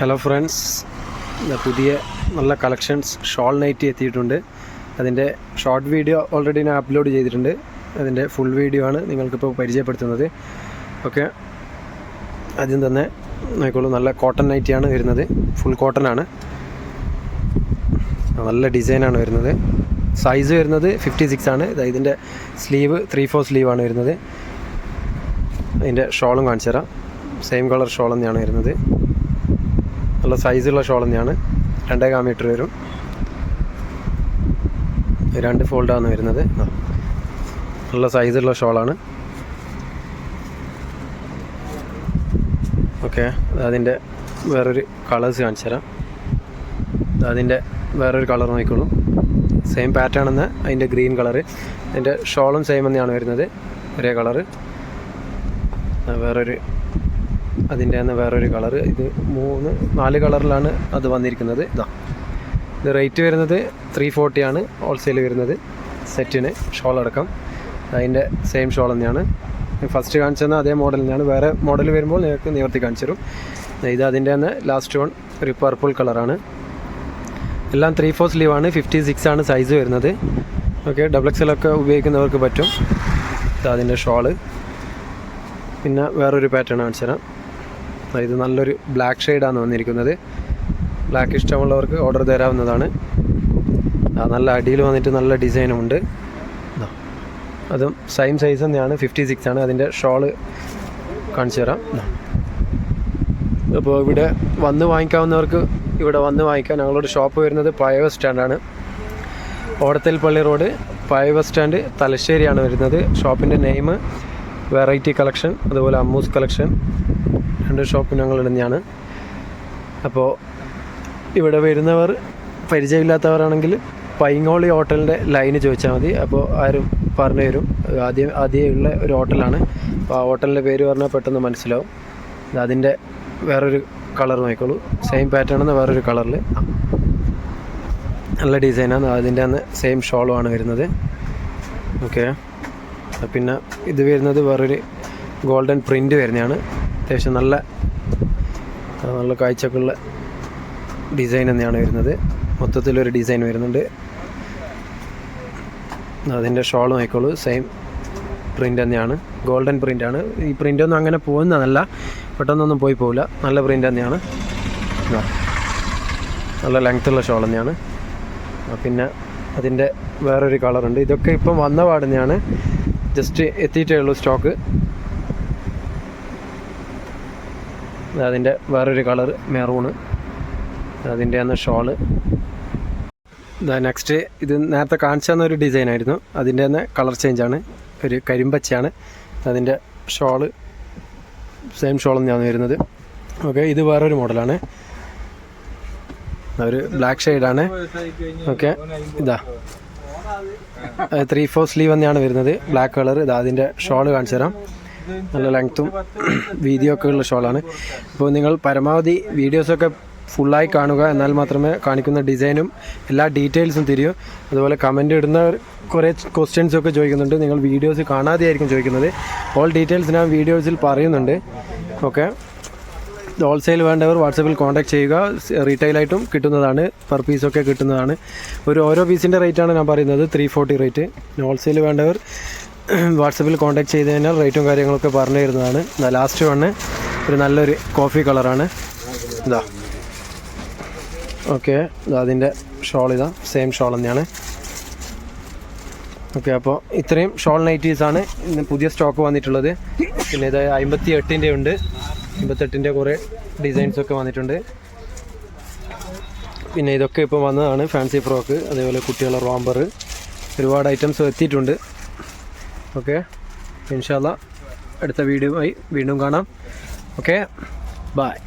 Hello friends പുതിയ നല്ല collections shawl night എത്തിയിട്ടുണ്ട്. അതിന്റെ ഷോർട്ട് വീഡിയോ ഓൾറെഡി ഞാൻ അപ്ലോഡ് ചെയ്തിട്ടുണ്ട്. അതിന്റെ ഫുൾ വീഡിയോ ആണ് നിങ്ങൾക്കിപ്പോൾ പരിചയപ്പെടുത്തുന്നത്. ഓക്കെ ആദ്യം തന്നെ നോക്കോളൂ നല്ല കോട്ടൺ നൈറ്റിയാണ് വരുന്നത്. ഫുൾ കോട്ടൺ ആണ്. നല്ല ഡിസൈനാണ് വരുന്നത്. സൈസ് വരുന്നത് ഫിഫ്റ്റി സിക്സ് ആണ്. ഇതാ ഇതിന്റെ സ്ലീവ് ത്രീ ഫോർ ആണ് വരുന്നത്. അതിന്റെ ഷോളും കാണിച്ചു തരാം സെയിം കളർ ഷോൾ തന്നെയാണ് വരുന്നത്. നല്ല സൈസുള്ള ഷോൾ തന്നെയാണ്. രണ്ടേ കാ മീറ്റർ വരും. രണ്ട് ഫോൾഡാണ് വരുന്നത്. നല്ല സൈസുള്ള ഷോളാണ് ഓക്കെ അതിന്റെ വേറൊരു കളേഴ്സ് കാണിച്ചു തരാം. അതിന്റെ വേറൊരു കളർ നോക്കിക്കോളൂ. സെയിം പാറ്റേൺ എന്ന് അതിന്റെ ഗ്രീൻ കളറ് അതിന്റെ ഷോളും സെയിം തന്നെയാണ് വരുന്നത്. ഒരേ കളറ് വേറൊരു അതിന്റെ തന്നെ വേറൊരു കളർ ഇത് മൂന്ന് നാല് കളറിലാണ് അത് വന്നിരിക്കുന്നത്. ഇതാ ഇത് റേറ്റ് വരുന്നത് ത്രീ ഫോർട്ടിയാണ് ഹോൾസെയിൽ വരുന്നത്. സെറ്റിന് ഷോൾ അടക്കം. അതിന്റെ സെയിം ഷോൾ തന്നെയാണ്. ഫസ്റ്റ് കാണിച്ചെന്ന അതേ മോഡൽ തന്നെയാണ്. വേറെ മോഡൽ വരുമ്പോൾ നിങ്ങൾക്ക് നിവർത്തി കാണിച്ചു തരും. ഇത് അതിന്റെ തന്നെ ലാസ്റ്റ് വൺ ഒരു പർപ്പിൾ കളറാണ്. എല്ലാം ത്രീ ഫോർ സ്ലീവ് ആണ് ഫിഫ്റ്റി സിക്സ് ആണ് സൈസ് വരുന്നത്. ഓക്കെ ഡബിൾ എക്സലൊക്കെ ഉപയോഗിക്കുന്നവർക്ക് പറ്റും. ഇത് അതിന്റെ ഷോൾ. പിന്നെ വേറൊരു പാറ്റേൺ കാണിച്ചു തരാം. ഇത് നല്ലൊരു ബ്ലാക്ക് ഷെയ്ഡാണ് വന്നിരിക്കുന്നത്. ബ്ലാക്ക് ഇഷ്ടമുള്ളവർക്ക് ഓർഡർ തരാവുന്നതാണ്. നല്ല അടിയിൽ വന്നിട്ട് നല്ല ഡിസൈനും ഉണ്ട്. അതും സെയിം സൈസ് തന്നെയാണ് ഫിഫ്റ്റി സിക്സ് ആണ്. അതിന്റെ ഷോൾ കാണിച്ചു തരാം. അപ്പോൾ ഇവിടെ വന്ന് വാങ്ങിക്കാവുന്നവർക്ക് ഇവിടെ വന്ന് വാങ്ങിക്കാം ഞങ്ങളുടെ ഷോപ്പ് വരുന്നത് പഴയ ബസ് സ്റ്റാൻഡാണ് ഓടത്തൽ പള്ളി റോഡ് പഴയ ബസ് സ്റ്റാൻഡ് തലശ്ശേരിയാണ് വരുന്നത്. ഷോപ്പിന്റെ നെയിം വെറൈറ്റി കളക്ഷൻ അതുപോലെ അമ്മൂസ് കളക്ഷൻ രണ്ട് ഷോപ്പ് ഞങ്ങൾ തന്നെയാണ് അപ്പോൾ ഇവിടെ വരുന്നവർ പരിചയമില്ലാത്തവരാണെങ്കിൽ പൈങ്ങോളി ഹോട്ടലിന്റെ ലൈന് ചോദിച്ചാൽ മതി. അപ്പോൾ ആരും പറഞ്ഞു തരും. ആദ്യം ആദ്യം ഉള്ള ഒരു ഹോട്ടലാണ്. അപ്പോൾ ആ ഹോട്ടലിന്റെ പേര് പറഞ്ഞാൽ പെട്ടെന്ന് മനസ്സിലാവും. അതിന്റെ വേറൊരു കളർ നോക്കിക്കോളൂ. സെയിം പാറ്റേൺ എന്ന് വേറൊരു കളറിൽ. നല്ല ഡിസൈനാണ്. അതിന്റെ അന്ന് സെയിം ഷോളുമാണ് വരുന്നത്. ഓക്കെ. പിന്നെ ഇത് വരുന്നത് വേറൊരു ഗോൾഡൻ പ്രിന്റ് വരുന്നതാണ്. അത്യാവശ്യം നല്ല നല്ല കാഴ്ചക്കുള്ള ഡിസൈൻ തന്നെയാണ് വരുന്നത്. മൊത്തത്തിലൊരു ഡിസൈൻ വരുന്നുണ്ട്. അതിന്റെ ഷോൾ നോക്കിക്കോളൂ. സെയിം പ്രിന്റ് തന്നെയാണ്. ഗോൾഡൻ പ്രിന്റാണ് ഈ പ്രിന്റൊന്നും അങ്ങനെ പോകുന്നതല്ല. പെട്ടെന്നൊന്നും പോയി പോവില്ല. നല്ല പ്രിന്റ് തന്നെയാണ്. നല്ല ലെങ്ത്തുള്ള ഷോൾ തന്നെയാണ്. പിന്നെ അതിന്റെ വേറൊരു കളറുണ്ട് ഇതൊക്കെ ഇപ്പം വന്ന പാട് തന്നെയാണ്. ജസ്റ്റ് എത്തിയിട്ടേ ഉള്ളൂ സ്റ്റോക്ക് അതിന്റെ വേറൊരു കളർ മെറൂണ് അതിന്റെ അന്ന് ഷോൾ ഇതാ നെക്സ്റ്റ് ഇത് നേരത്തെ കാണിച്ചു ഒരു ഡിസൈനായിരുന്നു അതിന്റെ തന്നെ കളർ ചേഞ്ചാണ് ഒരു കരിമ്പച്ചയാണ്. അതിന്റെ ഷോൾ സെയിം ഷോൾ തന്നെയാണ് വരുന്നത്. ഓക്കെ ഇത് വേറൊരു മോഡലാണ് ഒരു ബ്ലാക്ക് ഷെയ്ഡാണ് ഓക്കെ ഇതാ. ത്രീ ഫോർ സ്ലീവ് തന്നെയാണ് വരുന്നത്. ബ്ലാക്ക് കളർ ഇത് അതിന്റെ ഷോൾ കാണിച്ചു തരാം. നല്ല ലെങ്ത്തും വീതിയൊക്കെ ഉള്ള ഷോളാണ് അപ്പോൾ നിങ്ങൾ പരമാവധി വീഡിയോസൊക്കെ ഫുള്ളായി കാണുക. എന്നാൽ മാത്രമേ കാണിക്കുന്ന ഡിസൈനും എല്ലാ ഡീറ്റെയിൽസും തിരിയൂ അതുപോലെ കമന്റ് ഇടുന്ന കുറേ ക്വസ്റ്റ്യൻസൊക്കെ ചോദിക്കുന്നുണ്ട്. നിങ്ങൾ വീഡിയോസ് കാണാതെയായിരിക്കും ചോദിക്കുന്നത്. ഓൾ ഡീറ്റെയിൽസ് ഞാൻ വീഡിയോസിൽ പറയുന്നുണ്ട്. ഓക്കെ ഹോൾസെയിൽ വേണ്ടവർ വാട്സപ്പിൽ കോൺടാക്ട് ചെയ്യുക. റീറ്റെയിലായിട്ടും കിട്ടുന്നതാണ്. പെർ പീസൊക്കെ കിട്ടുന്നതാണ്. ഒരു ഓരോ പീസിന്റെ റേറ്റാണ് ഞാൻ പറയുന്നത്. ത്രീ ഫോർട്ടി റേറ്റ് ഹോൾസെയിൽ വേണ്ടവർ വാട്സപ്പിൽ കോൺടാക്ട് ചെയ്ത് കഴിഞ്ഞാൽ റേറ്റും കാര്യങ്ങളൊക്കെ പറഞ്ഞു തരുന്നതാണ്. ലാസ്റ്റ് വണ്ണ് ഒരു നല്ലൊരു കോഫി കളറാണ് ഇതാ ഓക്കെ അതിന്റെ ഷോൾ ഇതാ. സെയിം ഷോൾ തന്നെയാണ്. ഓക്കെ അപ്പോൾ ഇത്രയും ഷോൾ നൈറ്റീസാണ് ഇന്ന് പുതിയ സ്റ്റോക്ക് വന്നിട്ടുള്ളത്. പിന്നെ ഇത് അമ്പത്തി എട്ടിന്റെ ഉണ്ട്. അമ്പത്തെട്ടിന്റെ കുറേ ഡിസൈൻസൊക്കെ വന്നിട്ടുണ്ട്. പിന്നെ ഇതൊക്കെ ഇപ്പോൾ വന്നതാണ് ഫാൻസി ഫ്രോക്ക് അതേപോലെ കുട്ടികളുടെ റോംബർ ഒരുപാട് ഐറ്റംസ് എത്തിയിട്ടുണ്ട്. ഓക്കെ ഇൻഷാല്ല അടുത്ത വീഡിയോ ആയി വീണ്ടും കാണാം. Okay bye